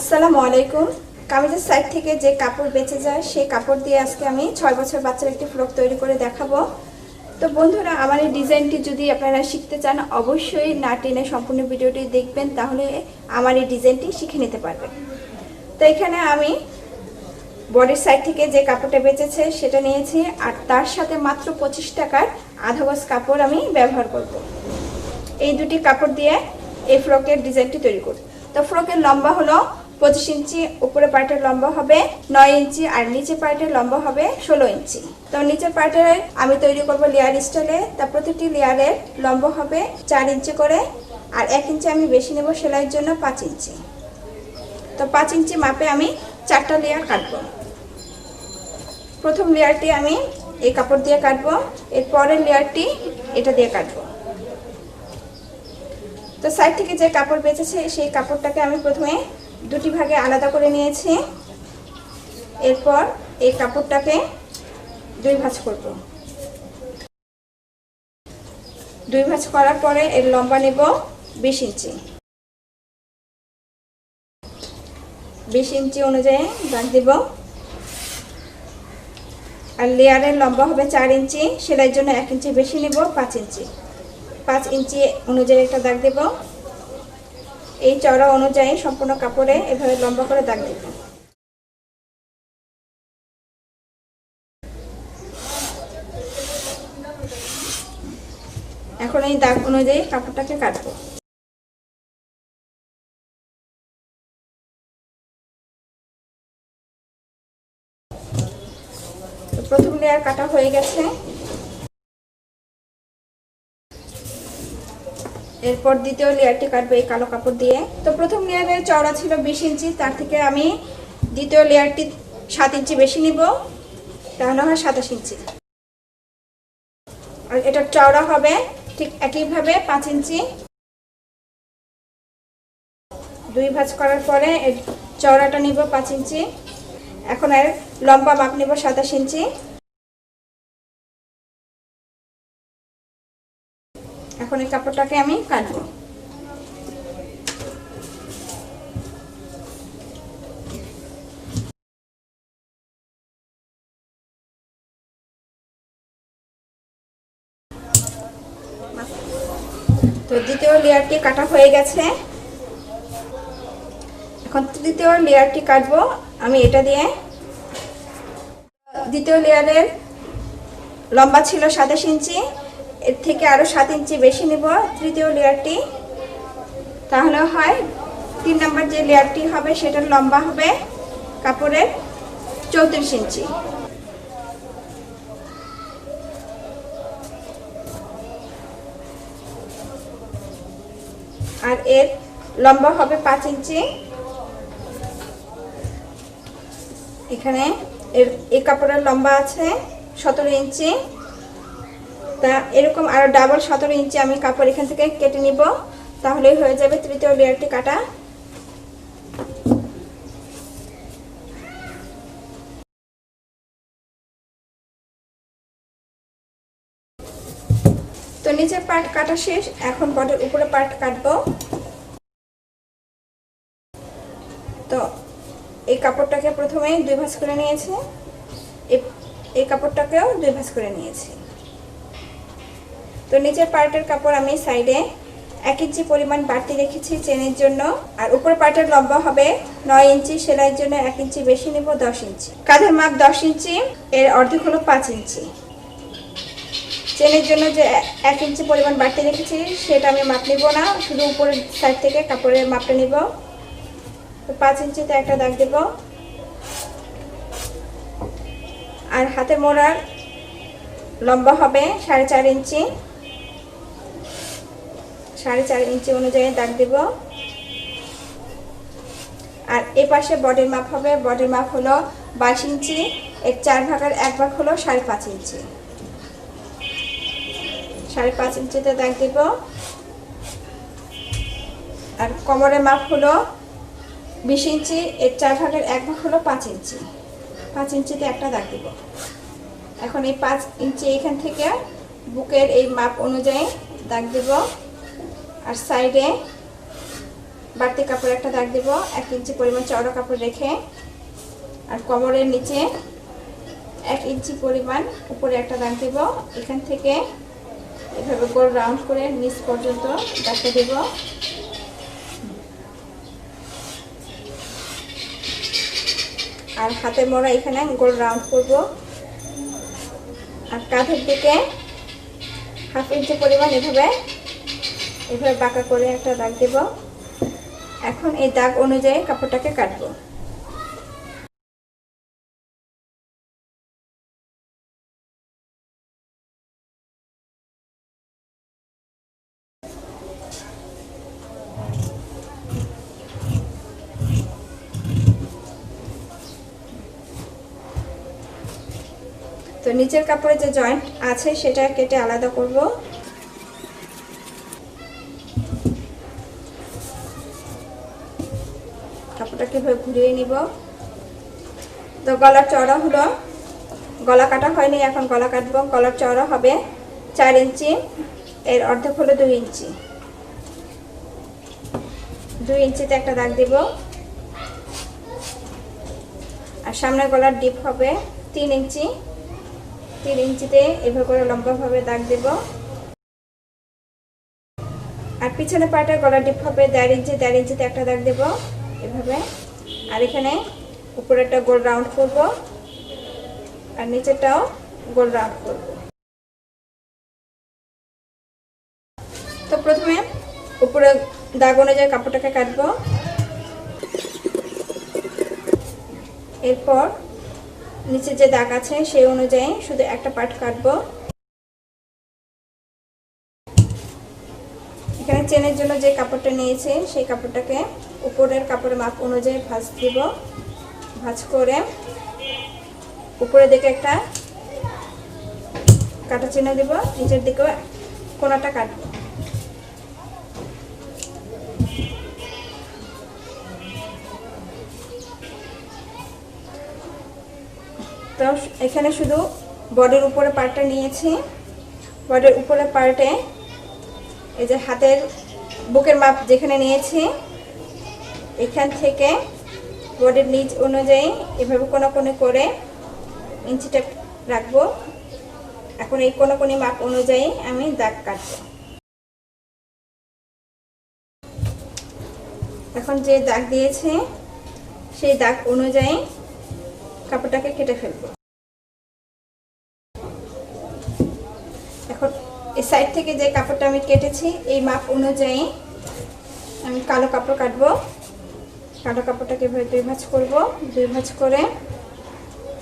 আসসালামু আলাইকুম। কামিজের সাইড থেকে যে কাপড় বেঁচে যায়, সেই কাপড় দিয়ে আজকে আমি ছয় বছর বাচ্চার একটি ফ্রক তৈরি করে দেখাবো। তো বন্ধুরা, আমার এই ডিজাইনটি যদি আপনারা শিখতে চান, অবশ্যই না টেনে সম্পূর্ণ ভিডিওটি দেখবেন, তাহলে আমার এই ডিজাইনটি শিখে নিতে পারবেন। তো এখানে আমি বডির সাইড থেকে যে কাপড়টা বেঁচেছে, সেটা নিয়েছি, আর তার সাথে মাত্র পঁচিশ টাকার আধা গজ কাপড় আমি ব্যবহার করব। এই দুটি কাপড় দিয়ে এই ফ্রকের ডিজাইনটি তৈরি করব। তো ফ্রকের লম্বা হলো পঁচিশ ইঞ্চি উপরে পার্টের লম্বা হবে, নয় ইঞ্চি আর নিচে পার্টের লম্বা হবে ষোলো ইঞ্চি। তো নিচের পার্টের আমি তৈরি করব লেয়ার স্টাইলে তা প্রতিটি লেয়ারের লম্বা হবে চার ইঞ্চি করে আর এক ইঞ্চি আমি বেশি নেব সেলাইয়ের জন্য পাঁচ ইঞ্চি। তো পাঁচ ইঞ্চি মাপে আমি চারটা লেয়ার কাটবো। প্রথম লেয়ারটি আমি এই কাপড় দিয়ে কাটবো, এর পরের লেয়ারটি এটা দিয়ে কাটবো। তো সাইড থেকে যে কাপড় বেঁচেছে, সেই কাপড়টাকে আমি প্রথমে দুটি ভাগে আলাদা করে নিয়েছি। এরপর এই কাপড়টাকে দুই ভাঁজ করব। দুই ভাঁজ করার পরে এর লম্বা নেব বিশ ইঞ্চি। বিশ ইঞ্চি অনুযায়ী দাগ দেব। আর লেয়ারের লম্বা হবে চার ইঞ্চি। সেলাইয়ের জন্য এক ইঞ্চি বেশি নেব, পাঁচ ইঞ্চি। পাঁচ ইঞ্চি অনুযায়ী একটা দাগ দেব। এই চওড়া অনুযায়ী সম্পূর্ণ কাপড়ে এভাবে লম্বা করে দাগ দেব এখন এই দাগ অনুযায়ী কাপড়টাকে কাটবো। প্রথম লেয়ার কাটা হয়ে গেছে। এরপর দ্বিতীয় লেয়ারটি কাটবো এই কালো কাপড় দিয়ে। তো প্রথম লেয়ারের চওড়া ছিল বিশ ইঞ্চি, তার থেকে আমি দ্বিতীয় লেয়ারটি সাত ইঞ্চি বেশি নিব। তাহলে হয় সাতাশ ইঞ্চি। আর এটার চওড়া হবে ঠিক একইভাবে পাঁচ ইঞ্চি। দুই ভাঁজ করার পরে এর চওড়াটা নিব পাঁচ ইঞ্চি। এখন আর লম্বা মাপ নিব সাতাশ ইঞ্চি। এখন এই কাপড়টাকে আমি কাটবো। তো দ্বিতীয় লেয়ারটি কাটা হয়ে গেছে। এখন তৃতীয় লেয়ারটি কাটবো আমি এটা দিয়ে। দ্বিতীয় লেয়ারের লম্বা ছিল সাতাশ ইঞ্চি এর থেকে আরও সাত ইঞ্চি বেশি নেব তৃতীয় লেয়ারটি। তাহলে হয়, তিন নম্বর যে লেয়ারটি হবে সেটার লম্বা হবে কাপড়ের চৌত্রিশ ইঞ্চি। আর এর লম্বা হবে পাঁচ ইঞ্চি। এখানে এর এই কাপড়ের লম্বা আছে সতেরো ইঞ্চি। তা এরকম আরও ডাবল সতেরো ইঞ্চি আমি কাপড় এখান থেকে কেটে নিব। তাহলেই হয়ে যাবে তৃতীয় লেয়ারটি কাটা। তো নিচের পার্ট কাটা শেষ, এখন বডির উপরে পার্ট কাটবো। তো এই কাপড়টাকে প্রথমে দুই ভাঁজ করে নিয়েছি। এই কাপড়টাকেও দুই ভাঁজ করে নিয়েছি। তো নিচের পার্টের কাপড় আমি সাইডে এক ইঞ্চি পরিমাণ বাড়তি রেখেছি চেনের জন্য। আর উপর পার্টের লম্বা হবে, নয় ইঞ্চি সেলাইয়ের জন্য এক ইঞ্চি বেশি নেব, দশ ইঞ্চি। কাঁধের মাপ দশ ইঞ্চি, এর অর্ধেক হলো পাঁচ ইঞ্চি। চেনের জন্য যে এক ইঞ্চি পরিমাণ বাড়তি রেখেছি, সেটা আমি মাপ নিব না, শুধু উপরের সাইড থেকে কাপড়ের মাপটা নিব। তো পাঁচ ইঞ্চিতে একটা দাগ দেব। আর হাতের মোড়ার লম্বা হবে সাড়ে চার ইঞ্চি। সাড়ে চার ইঞ্চি অনুযায়ী দাগ দেব। আর এ পাশে বডির মাপ হবে, বডির মাপ হলো বাইশ ইঞ্চি, এর চার ভাগের এক ভাগ হলো সাড়ে পাঁচ ইঞ্চি। সাড়ে পাঁচ ইঞ্চিতে দাগ দেব। আর কোমরের মাপ হলো বিশ ইঞ্চি, এর চার ভাগের এক ভাগ হলো পাঁচ ইঞ্চি। পাঁচ ইঞ্চিতে একটা দাগ দেব। এখন এই পাঁচ ইঞ্চি এখান থেকে বুকের এই মাপ অনুযায়ী দাগ দেব। আর সাইডে বাড়তি কাপড় একটা দাগ দেব, এক ইঞ্চি পরিমাণ চওড়া কাপড় রেখে, আর কোমরের নিচে এক ইঞ্চি পরিমাণ উপরে একটা দাগ দেব। এখান থেকে এভাবে গোল রাউন্ড করে নিচ পর্যন্ত দাগটা দেব। আর হাতে মোড়া এখানে গোল রাউন্ড করব। আর কাঁধের দিকে হাফ ইঞ্চি পরিমাণ এভাবে এভাবে বাঁকা করে একটা দাগ দেব। এখন এই দাগ অনুযায়ী কাপড়টাকে কাটবো। তো নিচের কাপড়ে যে জয়েন্ট আছে, সেটা কেটে আলাদা করব। কাপড়টা কীভাবে ঘুরিয়ে নিব। তো গলার চড়া হলো, গলা কাটা হয়নি, এখন গলা কাটবো। গলার চড়া হবে চার ইঞ্চি, এর অর্ধেক হলো দুই ইঞ্চি। দুই ইঞ্চিতে একটা দাগ দিব। আর সামনে গলার ডিপ হবে তিন ইঞ্চি। তিন ইঞ্চিতে এভাবে করে লম্বাভাবে দাগ দেব। আর পিছনে পাটা গলার ডিপ হবে দেড় ইঞ্চি, দেড় ইঞ্চিতে একটা দাগ দেব। এভাবে। আর এখানে উপরেরটা গোল রাউন্ড করব। আর নিচেরটাও গোল রাউন্ড করব। তো প্রথমে উপরে দাগ অনুযায়ী কাপড়টাকে কাটবো। এরপর নিচে যে দাগ আছে, সেই অনুযায়ী শুধু একটা পার্ট কাটবো। এখানে চেনের জন্য যে কাপড়টা নিয়েছি সেই কাপড়টাকে উপরের কাপড়ের মাপ অনুযায়ী ভাঁজ দিব। ভাঁজ করে উপরের দিকে একটা কাটা চিহ্ন দিব, নিচের দিকেও কোনাটা কাটবো। তো এখানে শুধু বডির উপরে পার্টটা নিয়েছি। বডির উপরে পার্টে এই যে হাতের বুকের মাপ যেখানে নিয়েছি, এখান থেকে বডির নিচ অনুযায়ী এভাবে কোনো কোনো করে ইঞ্চিটা রাখব। এখন এই কোনো কোনো মাপ অনুযায়ী আমি দাগ কাটবো। এখন যে দাগ দিয়েছে, সেই দাগ অনুযায়ী কাপড়টাকে কেটে ফেলব এখন এই সাইড থেকে যে কাপড়টা আমি কেটেছি, এই মাপ অনুযায়ী আমি কালো কাপড় কাটবো। কালো কাপড়টাকে দুই ভাঁজ করব। দুই ভাঁজ করে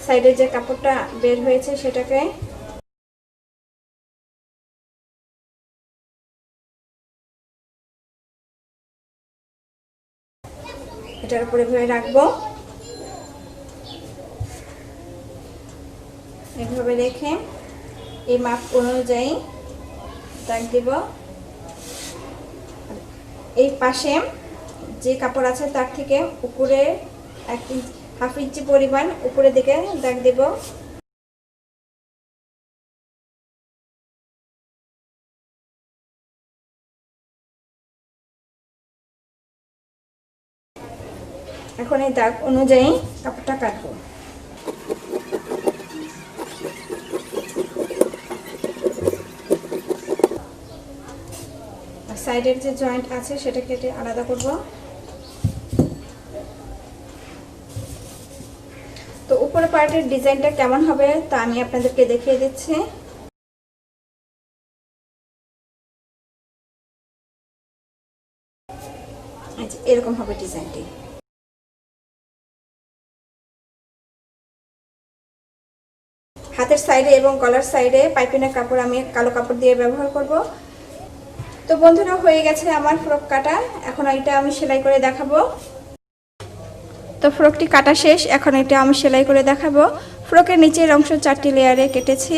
সাইডে যে কাপড়টা বের হয়েছে সেটাকে এটার উপরে এভাবে রাখব। এভাবে রেখে এই মাপ অনুযায়ী দাগ দিব। এই পাশে যে কাপড় আছে তার থেকে উপরে এক হাফ ইঞ্চি পরিমাণ উপরের দিকে দাগ দিব। এখন এই দাগ অনুযায়ী কাপড়টা কাটবো। সাইডের যে জয়েন্ট আছে সেটা কেটে আলাদা করব। তো উপরে পার্টের ডিজাইনটা কেমন হবে তা আমি আপনাদেরকে দেখিয়ে দিচ্ছি। এরকম হবে ডিজাইনটি। হাতের সাইডে এবং গলার সাইডে পাইপিনের কাপড় আমি কালো কাপড় দিয়ে ব্যবহার করব। তো বন্ধুরা, হয়ে গেছে আমার ফ্রক কাটা। এখন এটা আমি সেলাই করে দেখাবো। তো ফ্রকটি কাটা শেষ, এখন এটা আমি সেলাই করে দেখাবো। ফ্রকের নিচের অংশ চারটি লেয়ারে কেটেছি।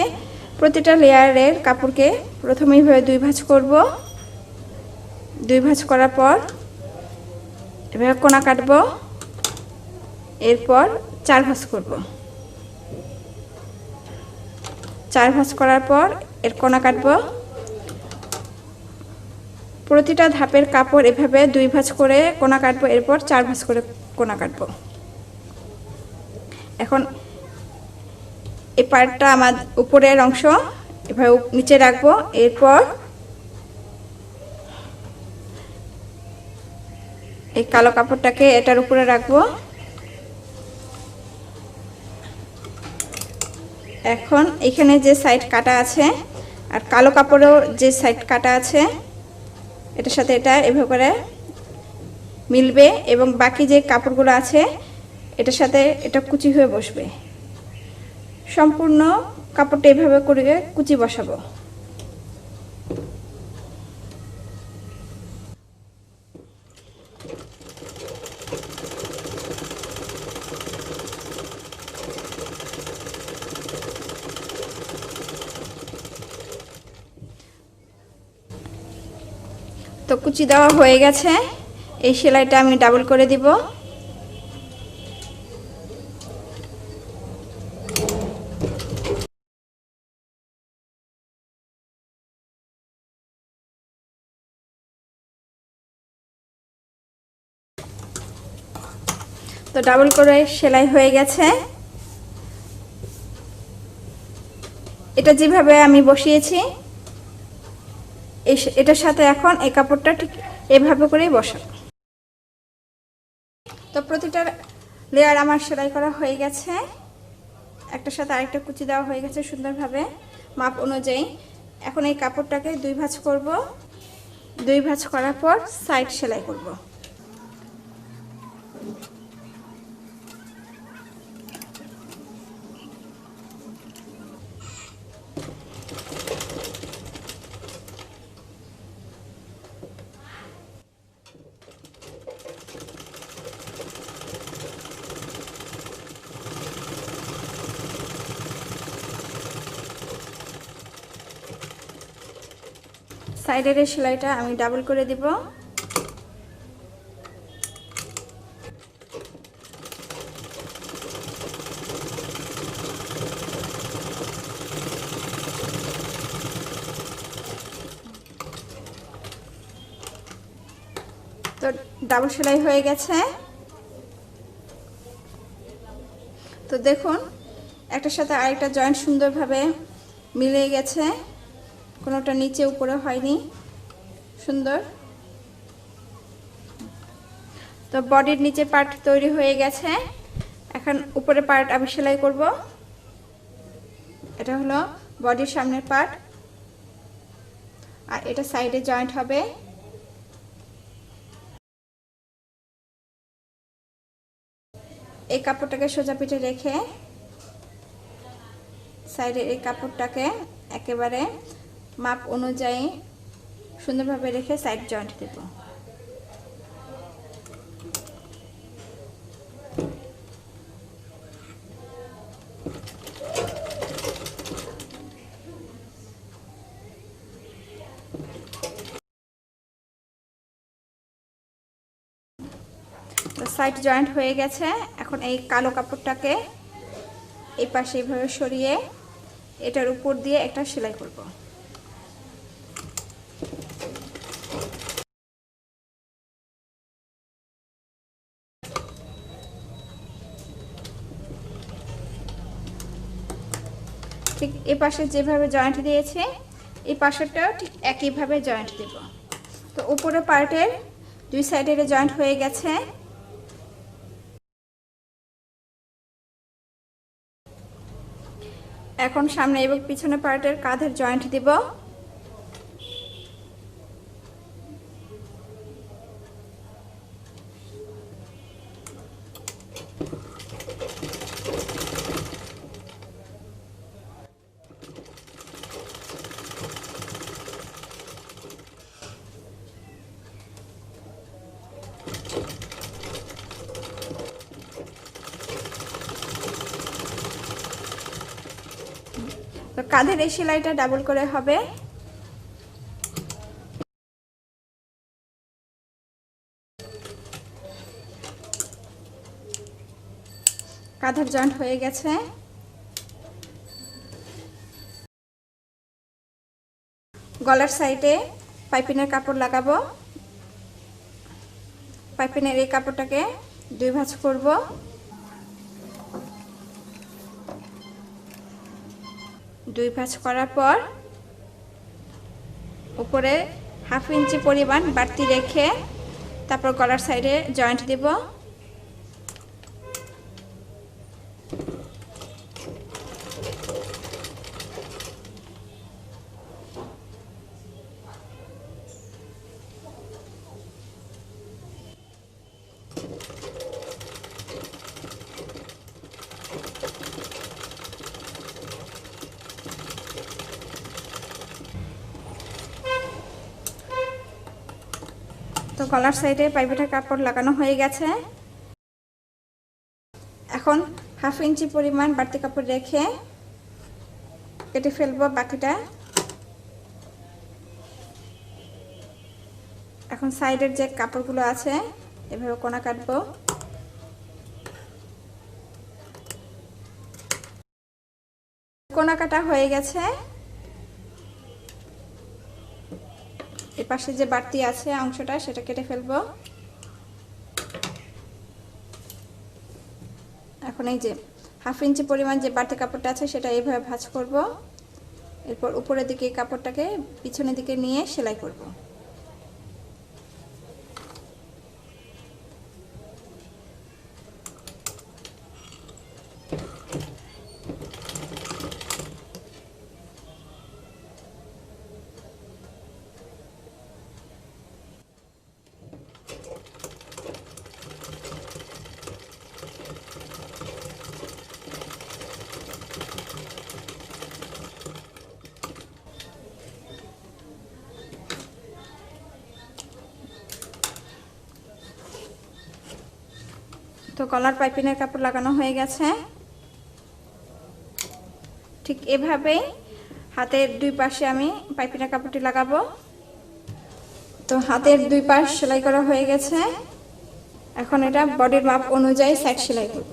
প্রতিটা লেয়ারের কাপড়কে প্রথমেই ভাবে দুই ভাঁজ করব। দুই ভাঁজ করার পর এভাবে কোনা কাটবো। এরপর চার ভাঁজ করব। চার ভাঁজ করার পর এর কোনা কাটবো। প্রতিটা ধাপের কাপড় এভাবে দুই ভাঁজ করে কোনা কাটবো, এরপর চার ভাঁজ করে কোনা কাটবো। এখন এই পার্টটা আমার উপরের অংশ, এভাবে নিচে রাখব, এরপর এই কালো কাপড়টাকে এটার উপরে রাখব। এখন এখানে যে সাইড কাটা আছে, আর কালো কাপড়েও যে সাইড কাটা আছে এটার সাথে এটা এভাবে করে মিলবে এবং বাকি যে কাপড়গুলো আছে, এটার সাথে এটা কুচি হয়ে বসবে। সম্পূর্ণ কাপড়টা এভাবে করে কুচি বসাবো। কুচি দেওয়া হয়ে গেছে। এই সেলাইটা আমি ডাবল করে দিব। তো ডাবল করে সেলাই হয়ে গেছে। এটা যেভাবে আমি বসিয়েছি এটার সাথে এখন এই কাপড়টা ঠিক এভাবে করেই বসাবো। তো প্রতিটা লেয়ার আমার সেলাই করা হয়ে গেছে। একটার সাথে আরেকটা কুচি দেওয়া হয়ে গেছে সুন্দরভাবে মাপ অনুযায়ী। এখন এই কাপড়টাকে দুই ভাঁজ করব। দুই ভাঁজ করার পর সাইড সেলাই করব। সাইডের এই সেলাইটা আমি ডাবল করে দিব। তো ডাবল সেলাই হয়ে গেছে। তো দেখুন, একটার সাথে আরেকটা জয়েন্ট সুন্দরভাবে মিলে গেছে। কোনোটা নিচে, উপরে হয়নি। সুন্দর। তো বডির নিচে পার্ট তৈরি হয়ে গেছে। এখন উপরে পার্ট আমি সেলাই করব। এটা হলো বডির সামনের পার্ট। আর এটা সাইডে জয়েন্ট হবে। এই কাপড়টাকে সোজা পিঠে রেখে সাইডের এই কাপড়টাকে একেবারে মাপ অনুযায়ী সুন্দরভাবে রেখে সাইড জয়েন্ট দেব। সাইড জয়েন্ট হয়ে গেছে। এখন এই কালো কাপড়টাকে এই পাশে এইভাবে সরিয়ে এটার উপর দিয়ে একটা সেলাই করব। ঠিক এ পাশে যেভাবে জয়েন্ট দিয়েছে এই পাশেরটাও ঠিক একইভাবে জয়েন্ট দেব। তো উপরে পার্টের দুই সাইডের জয়েন্ট হয়ে গেছে। এখন সামনে এবং পিছনে পার্টের কাঁধের জয়েন্ট দিব। কাঁধের এই সেলাইটা ডাবল করে হবে। কাঁধের জয়েন্ট হয়ে গেছে। গলার সাইডে পাইপিনের কাপড় লাগাবো। পাইপিনের এই কাপড়টাকে দুই ভাঁজ করব। দুই ভাঁজ করার পর উপরে হাফ ইঞ্চি পরিমাণ বাড়তি রেখে তারপর গলার সাইডে জয়েন্ট দেব। তো গলার সাইডে পাইপেটের কাপড় লাগানো হয়ে গেছে। এখন হাফ ইঞ্চি পরিমাণ বাড়তি কাপড় রেখে কেটে ফেলব বাকিটা। এখন সাইডের যে কাপড়গুলো আছে, এভাবে কোনা কাটবো। কোনা কাটা হয়ে গেছে। পাশে যে বাড়তি আছে অংশটা, সেটা কেটে ফেলব। এখন এই যে হাফ ইঞ্চি পরিমাণ যে বাড়তি কাপড়টা আছে, সেটা এইভাবে ভাজ করব। এরপর উপরের দিকে কাপড়টাকে পিছনের দিকে নিয়ে সেলাই করব। তো কলার পাইপিনের কাপড় লাগানো হয়ে গেছে। ঠিক এভাবেই হাতের দুই পাশে আমি পাইপিনের কাপড়টি লাগাবো। তো হাতের দুই পাশ সেলাই করা হয়ে গেছে। এখন এটা বডির মাপ অনুযায়ী সাইড সেলাই করব।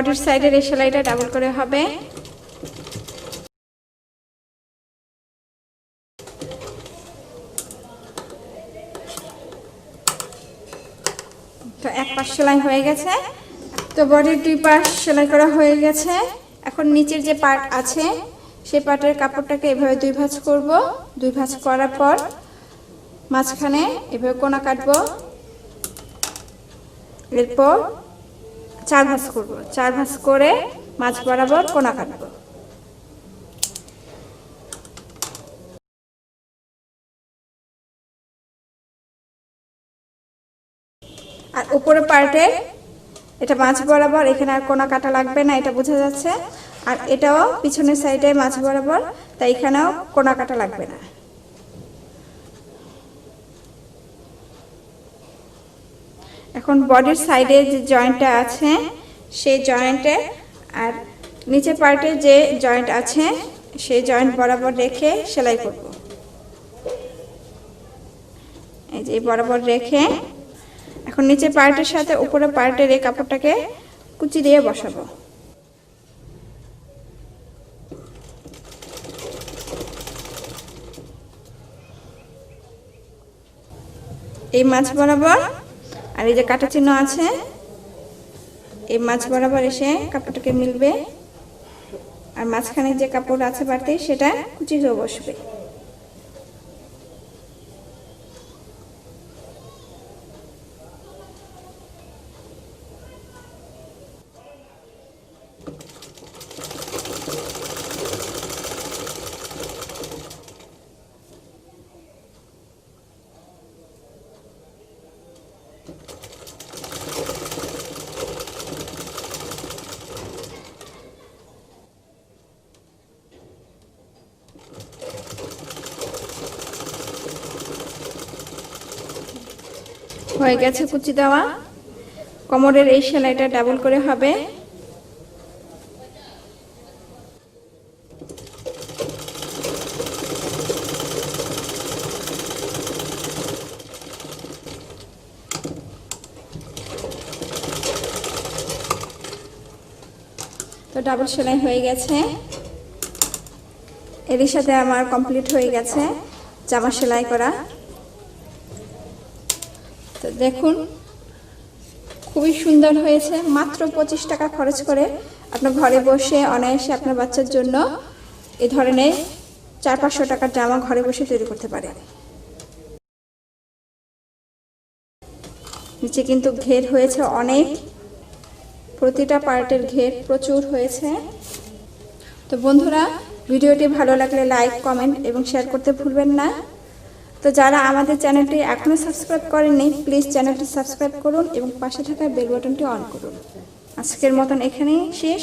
বডির সাইডের এই সেলাইটা ডাবল করে হবে। তো এক পাশ সেলাই হয়ে গেছে। তো বডির দুই পাশ সেলাই করা হয়ে গেছে। এখন নিচের যে পার্ট আছে, সেই পার্টের কাপড়টাকে এভাবে দুই ভাঁজ করব। দুই ভাঁজ করার পর মাঝখানে এভাবে কোনা কাটবো। এরপর চার ভাঁজ করব। চার ভাঁজ করে মাছ বরাবর কোনা কাটবো। আর উপরে পার্টে এটা মাছ বরাবর, এখানে আর কোনা কাটা লাগবে না, এটা বোঝা যাচ্ছে। আর এটাও পিছনের সাইডে মাছ বরাবর, তাই এখানেও কোনা কাটা লাগবে না। এখন বডির সাইডে যে জয়েন্টটা আছে, সেই জয়েন্টে আর নিচে পার্টে যে জয়েন্ট আছে, সেই জয়েন্ট বরাবর রেখে সেলাই করব। এই যে বরাবর রেখে এখন নিচে পার্টের সাথে উপরে পার্টের এই কাপড়টাকে কুচি দিয়ে বসাবো। এই মাছ বরাবর আর এই যে কাটা চিহ্ন আছে, এই মাছ বরাবর এসে কাপড়টাকে মিলবে। আর মাঝখানে যে কাপড় আছে বাড়তে, সেটা কুচি হয়ে বসবে। হয়ে গেছে কুচি দেওয়া। কোমরের এই সেলাইটা ডাবল করে হবে। তো ডাবল সেলাই হয়ে গেছে। এরই সাথে আমার কমপ্লিট হয়ে গেছে জামা সেলাই করা। তো দেখুন, খুবই সুন্দর হয়েছে, মাত্র পঁচিশ টাকা খরচ করে। আপনার ঘরে বসে অনায়াসে আপনার বাচ্চার জন্য এ ধরনের চার পাঁচশো টাকার জামা ঘরে বসে তৈরি করতে পারে। নিচে কিন্তু ঘের হয়েছে অনেক। প্রতিটা পার্টের ঘের প্রচুর হয়েছে। তো বন্ধুরা, ভিডিওটি ভালো লাগলে লাইক, কমেন্ট এবং শেয়ার করতে ভুলবেন না। তো যারা আমাদের চ্যানেলটি এখনও সাবস্ক্রাইব করেননি প্লিজ চ্যানেলটি সাবস্ক্রাইব করুন এবং পাশে থাকা বেল বাটনটি অন করুন। আজকের মতন এখানেই শেষ।